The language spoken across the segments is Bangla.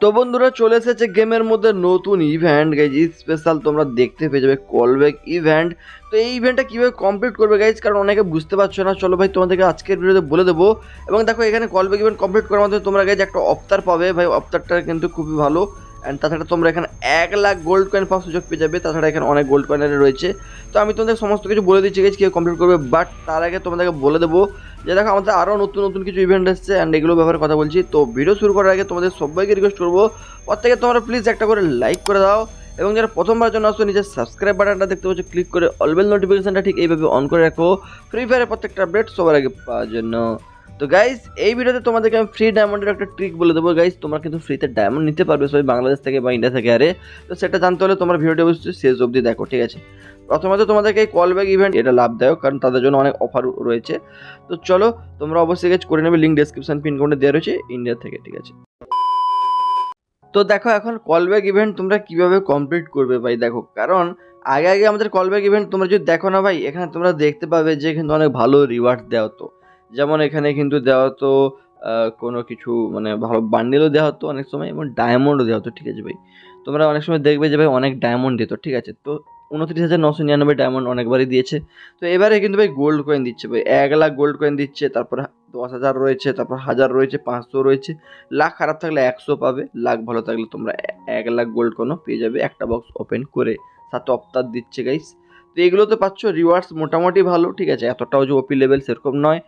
তো বন্ধুরা চলে এসেছে গেমের মধ্যে নতুন ইভেন্ট গাইজ স্পেশাল তোমরা দেখতে পেয়ে যাবে কলব্যাক ইভেন্ট তো এই ইভেন্টটা কীভাবে কমপ্লিট করবে গাইজ কারণ অনেকে বুঝতে পারছ না। চলো ভাই, তোমাদেরকে আজকের ভিডিওতে বলে দেবো। এবং দেখো, এখানে কলব্যাক ইভেন্ট কমপ্লিট করার মাধ্যমে তোমরা গাইজ একটা অফতার পাবে। ভাই অফতারটা কিন্তু খুবই ভালো। অ্যান্ড তাছাড়া তোমরা এখানে এক লাখ গোল্ড কয়েন পাওয়ার সুযোগ পেয়ে যাবে। তাছাড়া এখানে অনেক গোল্ড কয়েনের রয়েছে। তো আমি তোমাদের সমস্ত কিছু বলে দিচ্ছি গেছি কেউ কমপ্লিট করবে বাট তার আগে তোমাদেরকে বলে দেবো যে, দেখো, আমাদের আরও নতুন নতুন কিছু ইভেন্ট এসছে অ্যান্ড এগুলো ব্যাপারে কথা বলছি। তো ভিডিও শুরু করার আগে তোমাদের সবাইকে রিকোয়েস্ট করব, প্রত্যেকে তোমরা প্লিজ একটা করে লাইক করে দাও এবং যারা প্রথমবার জন্য আসছো, নিজের সাবস্ক্রাইব বাটনটা দেখতে পাচ্ছ ক্লিক করে অলবেল নোটিফিকেশনটা ঠিক এইভাবে অন করে রাখো। ফ্রি ফায়ারের প্রত্যেকটা আপডেট সবার আগে পাওয়ার জন্য। তো গাইজ এই ভিডিওতে তোমাদেরকে আমি ফ্রি ডায়মন্ডের একটা ট্রিক বলে দেবো। গাইজ তোমরা কিন্তু ফ্রিতে ডায়মন্ড নিতে পারবে, সবাই বাংলাদেশ থেকে বা ইন্ডিয়া থেকে। আরে, তো সেটা জানতে হলে তোমার ভিডিওটি অবশ্যই শেষ অবধি দেখো, ঠিক আছে? প্রথমত তোমাদেরকে এই কল ব্যাক ইভেন্ট এটা লাভদায়ক, কারণ তাদের জন্য অনেক অফার রয়েছে। তো চলো, তোমরা অবশ্যই গেছ করে নেবে লিঙ্ক ডেসক্রিপশন পিন কোডে দেওয়া রয়েছে ইন্ডিয়া থেকে, ঠিক আছে? তো দেখো এখন কল কলব্যাক ইভেন্ট তোমরা কীভাবে কমপ্লিট করবে ভাই, দেখো। কারণ আগে আগে আমাদের কল কলব্যাক ইভেন্ট তোমরা যদি দেখো না ভাই, এখানে তোমরা দেখতে পাবে যে কিন্তু অনেক ভালো রিওয়ার্ড দেওয়া হতো যেমন এখানে কিন্তু দেওয়া আহ, কোনো কিছু মানে ভালো বান্ডেলও দেওয়া হতো অনেক সময় এবং ডায়মন্ডও দেওয়া হতো ঠিক আছে ভাই? তোমরা অনেক সময় দেখবে যে ভাই অনেক ডায়মন্ড দিত ঠিক আছে? তো উনত্রিশ হাজার নশো নিরানব্বই ডায়মন্ড অনেকবারই দিয়েছে। তো এবারে কিন্তু ভাই গোল্ড কয়েন দিচ্ছে ভাই। এক লাখ গোল্ড কয়েন দিচ্ছে তারপর দশ হাজার রয়েছে তারপর হাজার রয়েছে পাঁচশো রয়েছে। লাখ খারাপ থাকলে একশো পাবে লাখ ভালো থাকলে তোমরা এক লাখ গোল্ড কোনো পেয়ে যাবে একটা বক্স ওপেন করে। সাথে অপ্তার দিচ্ছে গাইস তো এগুলো তো পাচ্ছ রিওয়ার্ডস মোটামুটি ভালো ঠিক আছে? এতটাও যে ওপি লেভেল সেরকম নয়।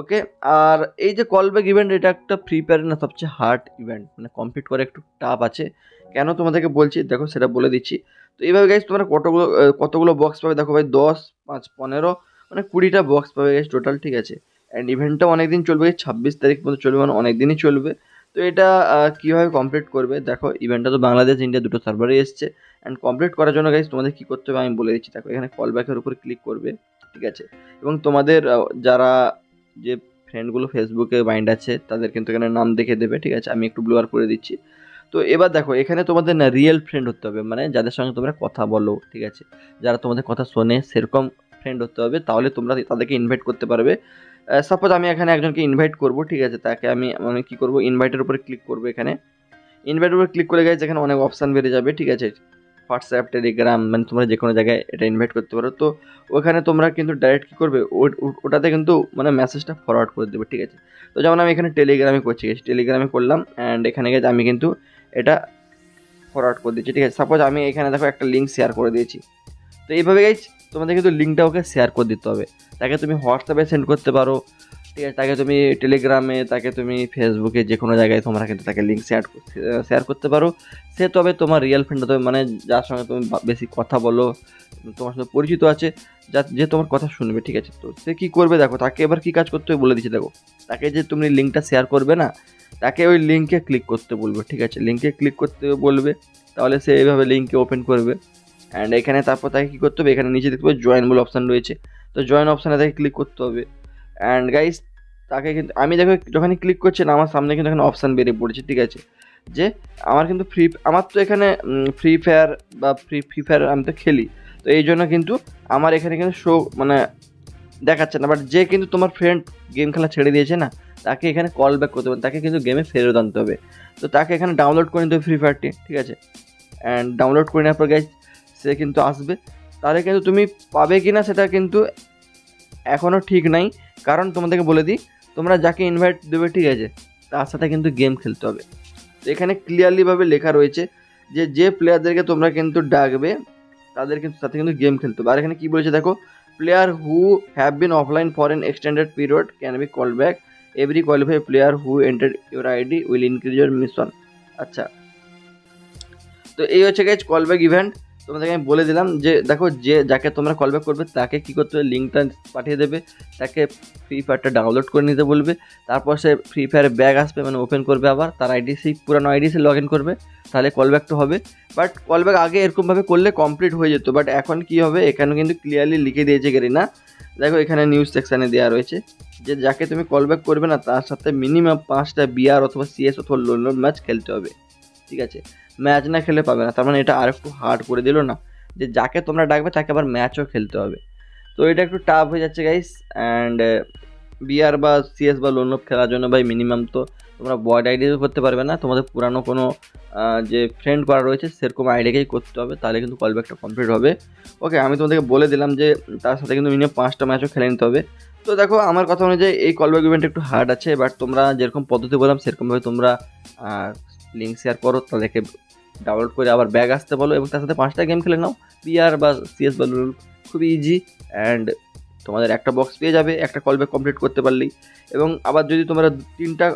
ওকে? আর এই যে কলব্যাক ইভেন্ট এটা একটা ফ্রি ফায়ারের না সবচেয়ে হার্ড ইভেন্ট মানে কমপ্লিট করা একটু টাফ আছে। কেন তোমাদেরকে বলছি? দেখো, সেটা বলে দিচ্ছি। তো এইভাবে গাইস তোমরা কতগুলো কতগুলো বক্স পাবে? দেখো ভাই, দশ, পাঁচ, পনেরো মানে কুড়িটা বক্স পাবে গাইস টোটাল ঠিক আছে? অ্যান্ড ইভেন্টটা অনেক দিন চলবে ছাব্বিশ তারিখ পর্যন্ত চলবে মানে অনেক দিনই চলবে। তো এটা কীভাবে কমপ্লিট করবে? দেখো ইভেন্টটা তো বাংলাদেশ ইন্ডিয়া দুটো সার্ভারে এসছে। অ্যান্ড কমপ্লিট করার জন্য গাইস তোমাদের কী করতে হবে? আমি বলে দিচ্ছি। দেখো, এখানে কল ব্যাকের উপর ক্লিক করবে, ঠিক আছে? এবং তোমাদের যারা যে ফ্রেন্ডগুলো ফেসবুকে বাইন্ড আছে, তাদের কিন্তু এখানে নাম দেখে দেবে, ঠিক আছে? আমি একটু ব্লোয়ার করে দিচ্ছি। তো এবার দেখো, এখানে তোমাদের না রিয়েল ফ্রেন্ড হতে হবে মানে যাদের সঙ্গে তোমরা কথা বলো, ঠিক আছে? যারা তোমাদের কথা শোনে, সেরকম ফ্রেন্ড হতে হবে, তাহলে তোমরা তাদেরকে ইনভাইট করতে পারবে। সাপোজ আমি এখানে একজনকে ইনভাইট করব, ঠিক আছে? তাকে আমি আমি কী করব? ইনভাইটের উপরে ক্লিক করব এখানে। ইনভাইটের উপরে ক্লিক করে গেছে এখানে অনেক অপশান বেড়ে যাবে, ঠিক আছে? হোয়াটসঅ্যাপ, টেলিগ্রাম মানে তোমরা যে কোনো জায়গায় এটা ইনভাইট করতে পারো। তো ওখানে তোমরা কিন্তু ডাইরেক্ট কী করবে? ওটাতে কিন্তু মানে মেসেজটা ফরওয়ার্ড করে দেবে, ঠিক আছে? তো যেমন আমি এখানে টেলিগ্রামে করছি গেছি টেলিগ্রামে করলাম অ্যান্ড এখানে গেছে আমি কিন্তু এটা ফরওয়ার্ড করে দিচ্ছি, ঠিক আছে? সাপোজ আমি এখানে দেখো একটা লিঙ্ক শেয়ার করে দিয়েছি। তো এইভাবে গাইজ তোমাদের কিন্তু লিঙ্কটা ওকে শেয়ার করে দিতে হবে। তাকে তুমি হোয়াটসঅ্যাপে সেন্ড করতে পারো। ঠিক আছে, তাকে তুমি টেলিগ্রামে তাকে তুমি ফেসবুকে যে কোনো জায়গায় তোমরা কিন্তু তাকে লিঙ্ক শেয়ার শেয়ার করতে পারো। সে তবে তোমার রিয়েল ফ্রেন্ড হতে হবে মানে যার সঙ্গে তুমি বেশি কথা বলো, তোমার সাথে পরিচিত আছে যা যে তোমার কথা শুনবে, ঠিক আছে? তো সে কী করবে দেখো, তাকে এবার কী কাজ করতে হবে বলে দিচ্ছি, দেখো। তাকে যে তুমি লিঙ্কটা শেয়ার করবে না, তাকে ওই লিঙ্কে ক্লিক করতে বলবে, ঠিক আছে? লিঙ্কে ক্লিক করতে বলবে, তাহলে সে এইভাবে লিঙ্কে ওপেন করবে। অ্যান্ড এখানে তারপর তাকে কী করতে হবে? এখানে নিচে দেখতে পাবে জয়েন বলে অপশান রয়েছে। তো জয়েন অপশানে তাকে ক্লিক করতে হবে। অ্যান্ড গাইস তাকে কিন্তু, আমি দেখো যখনই ক্লিক করছি আমার সামনে কিন্তু এখানে অপশান বেরিয়ে পড়েছে, ঠিক আছে? যে আমার কিন্তু ফ্রি আমার তো এখানে ফ্রি ফায়ার বা ফ্রি ফ্রি ফায়ার আমি তো খেলি। তো এই জন্য কিন্তু আমার এখানে কিন্তু শো মানে দেখাচ্ছে না। বাট যে কিন্তু তোমার ফ্রেন্ড গেম খেলা ছেড়ে দিয়েছে না, তাকে এখানে কল ব্যাক করতে হবে। তাকে কিন্তু গেমে ফেরত আনতে হবে। তো তাকে এখানে ডাউনলোড করে নিতে হবে ফ্রি ফায়ারটি ঠিক আছে? অ্যান্ড ডাউনলোড করে নেওয়ার পর গাইজ সে কিন্তু আসবে। তাহলে কিন্তু তুমি পাবে কি না সেটা কিন্তু এখনও ঠিক নাই। কারণ তোমাদেরকে বলে দিই, তোমরা যাকে ইনভাইট দেবে, ঠিক আছে, তার সাথে কিন্তু গেম খেলতে হবে। তো এখানে ক্লিয়ারলিভাবে লেখা রয়েছে যে যে প্লেয়ারদেরকে তোমরা কিন্তু ডাকবে, তাদের কিন্তু সাথে কিন্তু গেম খেলতে হবে। আর এখানে কী বলেছে দেখো player who have been offline for an extended period can be call back every qualify player who enter your ID will increase your mission আচ্ছা তো এই হচ্ছে গেছে কল ব্যাক ইভেন্ট তোমাদেরকে আমি বলে দিলাম যে, দেখো যে যাকে তোমরা কলব্যাক করবে, তাকে কী করতে হবে? লিঙ্কটা পাঠিয়ে দেবে, তাকে ফ্রি ফায়ারটা ডাউনলোড করে নিতে বলবে, তারপর সে ফ্রি ফায়ার ব্যাগ আসবে মানে ওপেন করবে আবার, তার আইডি সেই পুরানো আইডি সে লগ ইন করবে, তাহলে কলব্যাকটা হবে। বাট কল কলব্যাক আগে এরকমভাবে করলে কমপ্লিট হয়ে যেত বাট এখন কি হবে? এখানে কিন্তু ক্লিয়ারলি লিখে দিয়েছে গেরিনা দেখো এখানে নিউজ সেকশানে দেওয়া রয়েছে যে, যাকে তুমি কলব্যাক করবে না, তার সাথে মিনিমাম পাঁচটা বিআর অথবা সিএস অথবা লোন ম্যাচ খেলতে হবে, ঠিক আছে? ম্যাচ না খেলে পাবে না। তার মানে এটা আর একটু হার্ড করে দিল না যে যাকে তোমরা ডাকবে তাকে আবার ম্যাচও খেলতে হবে। তো এটা একটু টাফ হয়ে যাচ্ছে গাইস অ্যান্ড বিআর বা সিএস বা লোন খেলার জন্য ভাই মিনিমাম তো তোমরা বয়েড আইডি করতে পারবে না। তোমাদের পুরানো কোনো যে ফ্রেন্ড করা রয়েছে সেরকম আইডিকেই করতে হবে, তাহলে কিন্তু কল ব্যাকটা কমপ্লিট হবে। ওকে আমি তোমাদেরকে বলে দিলাম যে তার সাথে কিন্তু মিনিমাম পাঁচটা ম্যাচও খেলে নিতে হবে। তো দেখো আমার কথা অনুযায়ী এই কল ব্যাক ইভেন্ট একটু হার্ড আছে বাট তোমরা যেরকম পদ্ধতি বললাম, সেরকমভাবে তোমরা লিঙ্ক শেয়ার করো, তাদেরকে ডাউনলোড করে আবার ব্যাগ আসতে বলো এবং তার সাথে পাঁচটা গেম খেলে নাও। বিআর বা সিএস বা লুল খুবই ইজি অ্যান্ড তোমাদের একটা বক্স পেয়ে যাবে, একটা কল ব্যাক কমপ্লিট করতে পারলেই। এবং আবার যদি তোমরা তিনটা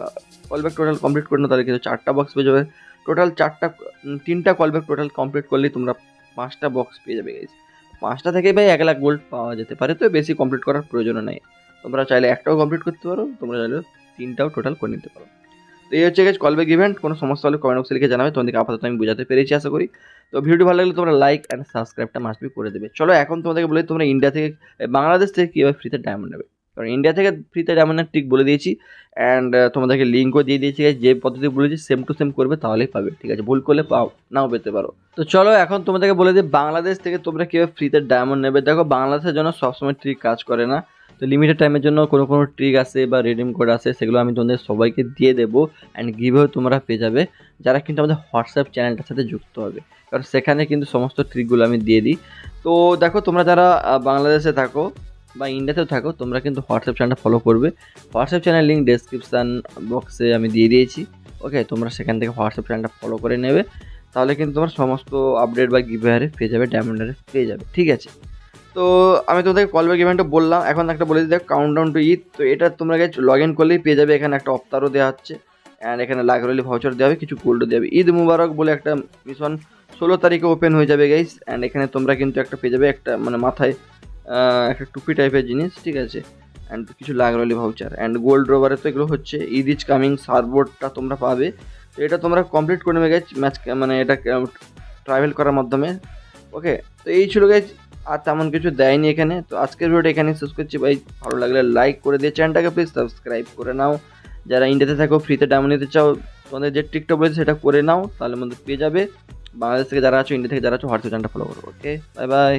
কল ব্যাক টোটাল কমপ্লিট করে নাও, তাহলে কিন্তু চারটা বক্স পেয়ে যাবে। টোটাল চারটা তিনটা কল ব্যাক টোটাল কমপ্লিট করলেই তোমরা পাঁচটা বক্স পেয়ে যাবে guys। পাঁচটা থেকে ভাই এক লাখ গোল্ড পাওয়া যেতে পারে, তো বেশি কমপ্লিট করার প্রয়োজন নেই। তোমরা চাইলে একটাও কমপ্লিট করতে পারো, তোমরা চাইলে তিনটাও টোটাল করে নিতে পারো। তো এই হচ্ছে গেছে কলব্যাক ইভেন্ট কোনো সমস্যা হলে কমেন্ট বক্সে লিখে জানাবে, তোমাদেরকে আপাতত আমি বোঝাতে পেরেছি আশা করি। তো ভিডিওটি ভালো লাগলে তোমরা লাইক অ্যান্ড সাবস্ক্রাইবটা মাস্টবি করে দেবে। চলো এখন তোমাদেরকে বলে তোমরা ইন্ডিয়া থেকে বাংলাদেশ থেকে কীভাবে ফ্রিতে ডায়মন্ড নেবে? কারণ ইন্ডিয়া থেকে ফ্রিতে ডায়মন্ডের ট্রিক বলে দিয়েছি অ্যান্ড তোমাদেরকে লিঙ্কও দিয়ে দিয়েছি যে পদ্ধতি বলেছি সেম টু সেম করবে, তাহলেই পাবে, ঠিক আছে? ভুল করলে পাও, নাও পেতে পারো। তো চলো এখন তোমাদেরকে বলে দিই, বাংলাদেশ থেকে তোমরা কীভাবে ফ্রিতে ডায়মন্ড নেবে? দেখো, বাংলাদেশের জন্য সবসময় ট্রিক কাজ করে না। তো লিমিটেড টাইমের জন্য কোনো কোনো ট্রিক আছে বা রিডিম কোড আছে, সেগুলো আমি তোমাদের সবাইকে দিয়ে দেবো অ্যান্ড গিভেও তোমরা পেয়ে যাবে, যারা কিন্তু আমাদের হোয়াটসঅ্যাপ চ্যানেলটার সাথে যুক্ত হবে। কারণ সেখানে কিন্তু সমস্ত ট্রিকগুলো আমি দিয়ে দিই। তো দেখো তোমরা যারা বাংলাদেশে থাকো বা ইন্ডিয়াতেও থাকো, তোমরা কিন্তু হোয়াটসঅ্যাপ চ্যানেলটা ফলো করবে। হোয়াটসঅ্যাপ চ্যানেল লিঙ্ক ডেসক্রিপশান বক্সে আমি দিয়ে দিয়েছি। ওকে তোমরা সেখান থেকে হোয়াটসঅ্যাপ চ্যানেলটা ফলো করে নেবে। তাহলে কিন্তু তোমার সমস্ত আপডেট বা গিভেয়ারে পেয়ে যাবে ডায়মন্ডারে পেয়ে যাবে। ঠিক আছে? তো আমি তোমাদেরকে কল ব্যাক ইভেন্টটা বললাম। এখন একটা বলে দিই কাউন্ট ডাউন টু ঈদ তো এটা তোমরা লগ ইন করলেই পেয়ে যাবে। এখানে একটা অফতারও দেওয়া হচ্ছে। অ্যান্ড এখানে লাগরলি ভাউচার দেওয়া হবে, কিছু গোল্ডও দেওয়া হবে। ঈদ মুবারক বলে একটা মিশন ষোলো তারিখে ওপেন হয়ে যাবে গাইস অ্যান্ড এখানে তোমরা কিন্তু একটা পেয়ে যাবে একটা মানে মাথায় একটা টুপি টাইপের জিনিস, ঠিক আছে? অ্যান্ড কিছু লাগরলি ভাউচার অ্যান্ড গোল্ড রোভারে তো এগুলো হচ্ছে। ঈদ ইজ কামিং সার্বোর্ডটা তোমরা পাবে। তো এটা তোমরা কমপ্লিট করে নেবে গেছ ম্যাচ মানে এটা ট্রাভেল করার মাধ্যমে। ওকে তো এই ছিল গেছ আর তেমন কিছু দেয়নি এখানে। তো আজকের ভিডিওটা এখানে শেষ করছি ভাই। ভালো লাগলে লাইক করে দিয়ে চ্যানেলটাকে প্লিজ সাবস্ক্রাইব করে নাও। যারা ইন্ডিয়াতে থাকো ফ্রিতে ডায়মন্ড নিতে চাও, তোমাদের যে টিকটক বলেছে সেটা করে নাও, তাহলে মধ্যে পেয়ে যাবে। বাংলাদেশ থেকে যারা আছো ইন্ডিয়া থেকে যারা আছো, হোয়াটসঅ্যাপ চ্যানেলটা ফলো করো ওকে বাই বাই